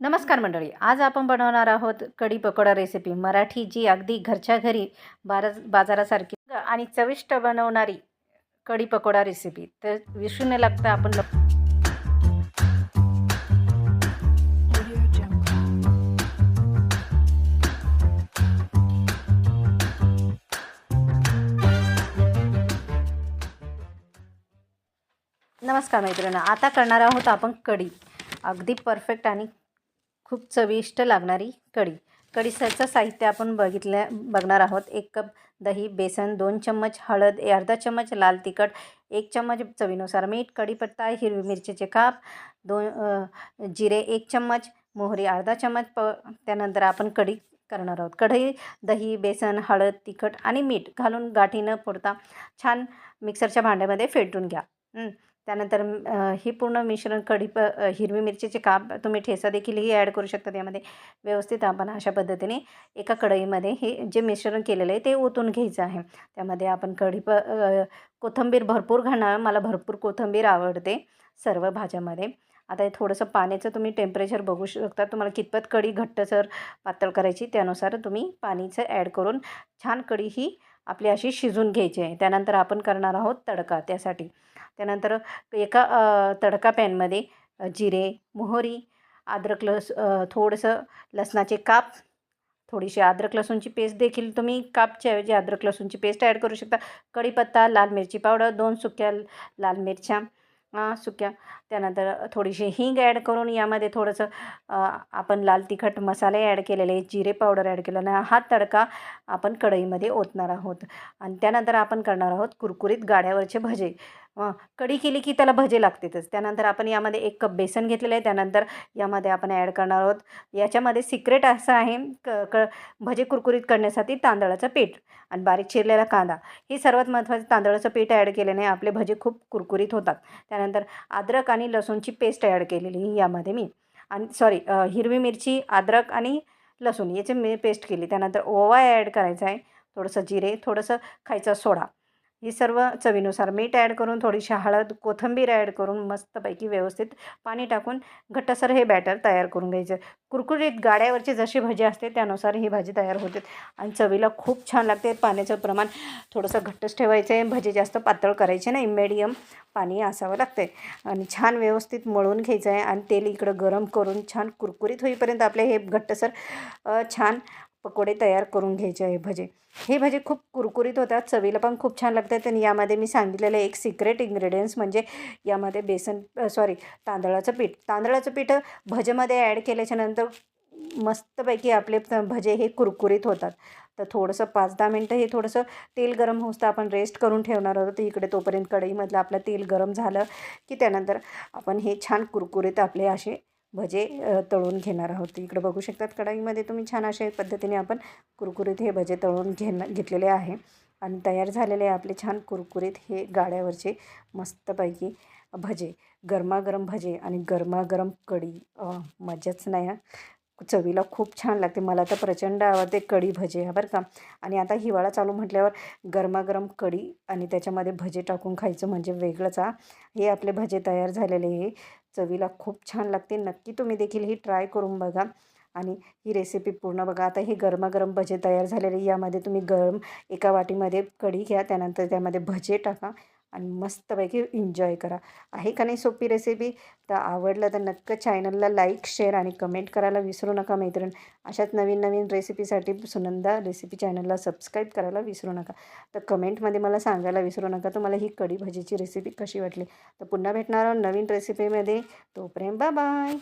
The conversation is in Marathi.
नमस्कार मंडळी आज आपण बनवणार आहोत कढी पकोडा रेसिपी मराठी जी अगदी घरच्या घरी बारा बाजारासारखी आणि चविष्ट बनवणारी कढी पकोडा रेसिपी तर विसरू न लागता आपण लप- नमस्कार मैत्रिणी आता करणार आहोत आपण कढी. अगदी परफेक्ट आणि खूप चविष्ट लागणारी कढी. कढीचं साहित्य आपण बघितल्या बघणार आहोत. एक कप दही बेसन दोन चम्मच हळद ए- अर्धा चम्मच लाल तिखट एक चम्मच चवीनुसार मीठ कढीपत्ता हिरवी मिरचीचे काप दोन जिरे एक चम्मच मोहरी अर्धा चम्मच प त्यानंतर आपण कढी करणार आहोत. कढई दही बेसन हळद तिखट आणि मीठ घालून गाठी न फोडता छान मिक्सरच्या भांड्यामध्ये फेटून घ्या. त्यानंतर ही पूर्ण मिश्रण कढी प हिरवी मिरचीचे काप तुम्ही ठेचा देखीलही ॲड करू शकता त्यामध्ये. व्यवस्थित आपण अशा पद्धतीने एका कढईमध्ये हे जे मिश्रण केलेलं आहे ते ओतून घ्यायचं आहे. त्यामध्ये आपण कढी प कोथिंबीर भरपूर घालणार. मला भरपूर कोथिंबीर आवडते सर्व भाज्यामध्ये. आता हे थोडंसं पाण्याचं तुम्ही टेम्परेचर बघू शकता. तुम्हाला कितपत कढी घट्टसर पातळ करायची त्यानुसार तुम्ही पाणीचं ॲड करून छान कढी ही आपली अशी शिजून घ्यायची आहे. त्यानंतर आपण करणार आहोत तडका त्यासाठी. त्यानंतर एका तडका पॅनमध्ये जिरे मोहरी अद्रक लस थोडंसं लसणाचे काप थोडीशी अद्रक लसूणची पेस्ट देखील तुम्ही कापच्या ऐवजी अद्रक लसूणची पेस्ट ॲड करू शकता. कढीपत्ता लाल मिरची पावडर दोन सुक्या लाल मिरच्या सुक्या. त्यानंतर थोडीशी हिंग ॲड करून यामध्ये थोडंसं आपण लाल तिखट मसाले ॲड केलेले जिरे पावडर ॲड केलेला हा तडका आपण कढईमध्ये ओतणार आहोत. आणि त्यानंतर आपण करणार आहोत कुरकुरीत गाड्यावरचे भजे. कढी केली की त्याला भजे लागतातच. त्यानंतर आपण यामध्ये एक कप बेसन घेतलेलं आहे. त्यानंतर यामध्ये आपण ॲड करणार आहोत. याच्यामध्ये सिक्रेट असं आहे क क भजे कुरकुरीत करण्यासाठी तांदळाचं पीठ आणि बारीक चिरलेला कांदा. हे सर्वात महत्त्वाचं तांदळाचं पीठ ॲड केल्याने आपले भजे खूप कुरकुरीत होतात. त्यानंतर अद्रक आणि लसूणची पेस्ट ॲड केलेली यामध्ये मी. आणि सॉरी हिरवी मिरची अद्रक आणि लसूण याची मी पेस्ट केली. त्यानंतर ओवा ॲड करायचा आहे. थोडंसं जिरे थोडंसं खायचा सोडा. ही सर्व चवीनुसार मीठ ॲड करून थोडीशी हळद कोथिंबीर ॲड करून मस्तपैकी व्यवस्थित पाणी टाकून घट्टसर हे बॅटर तयार करून घ्यायचं. कुरकुरीत गाड्यावरची जशी भाजी असते त्यानुसार ही भाजी तयार होते. आणि चवीला खूप छान लागते. पाण्याचं प्रमाण थोडंसं घट्टच ठेवायचं. आहे भजी जास्त पातळ करायची नाही. मीडियम पाणी असावं लागते आणि छान व्यवस्थित मळून घ्यायचं आहे आणि तेल इकडं गरम करून छान कुरकुरीत होईपर्यंत आपले हे घट्टसर छान पकोडे तयार करून घ्यायचे आहे भजे. हे भजे खूप कुरकुरीत होतात चवीला पण खूप छान लागतात आणि यामध्ये मी सांगितलेलं एक सिक्रेट इन्ग्रेडियंट्स म्हणजे यामध्ये बेसन सॉरी तांदळाचं पीठ. तांदळाचं पीठ भजेमध्ये ॲड केल्याच्यानंतर मस्तपैकी आपले भजे हे कुरकुरीत होतात. तर थोडंसं पाच दहा मिनटं हे थोडंसं तेल गरम होतं आपण रेस्ट करून ठेवणार आहोत. तर इकडे तोपर्यंत कढईमधलं आपलं तेल गरम झालं की त्यानंतर आपण हे छान कुरकुरीत आपले असे भजे तळून घेणार आहोत. इकडे बघू शकतात कढाईमध्ये तुम्ही छान अशा पद्धतीने आपण कुरकुरीत हे भजे तळून घेण घेतलेले आहे. आणि तयार झालेले आपले छान कुरकुरीत हे गाड्यावरचे मस्तपैकी भजे. गरमागरम भजे आणि गरमागरम कढी. मजाच नाही चवीला खूप छान लागते. मला तर प्रचंड आवडते कढी भजे हा बरं का. आणि आता हिवाळा चालू म्हटल्यावर गरमागरम कढी आणि त्याच्यामध्ये भजे टाकून खायचं म्हणजे वेगळंच हे. आपले भजे तयार झालेले हे चवीला खूप छान लागते. नक्की तुम्ही देखील ही ट्राय करून बघा. आणि ही रेसिपी पूर्ण बघा. आता हे गरमागरम भजे तयार झालेले यामध्ये तुम्ही गरम एका वाटीमध्ये कढी घ्या. त्यानंतर त्यामध्ये भजे टाका. आणि मस्तपैकी एन्जॉय करा. आहे का नाही सोपी रेसिपी तर आवडलं तर नक्क चॅनलला लाईक शेअर आणि कमेंट करायला विसरू नका मैत्रीण. अशाच नवीन नवीन रेसिपीसाठी सुनंदा रेसिपी चॅनलला सबस्क्राईब करायला विसरू नका. तर कमेंटमध्ये मला सांगायला विसरू नका. तुम्हाला ही कढी भजीची रेसिपी कशी वाटली? तर पुन्हा भेटणार आहोत नवीन रेसिपीमध्ये तोपर्यंत बाय बाय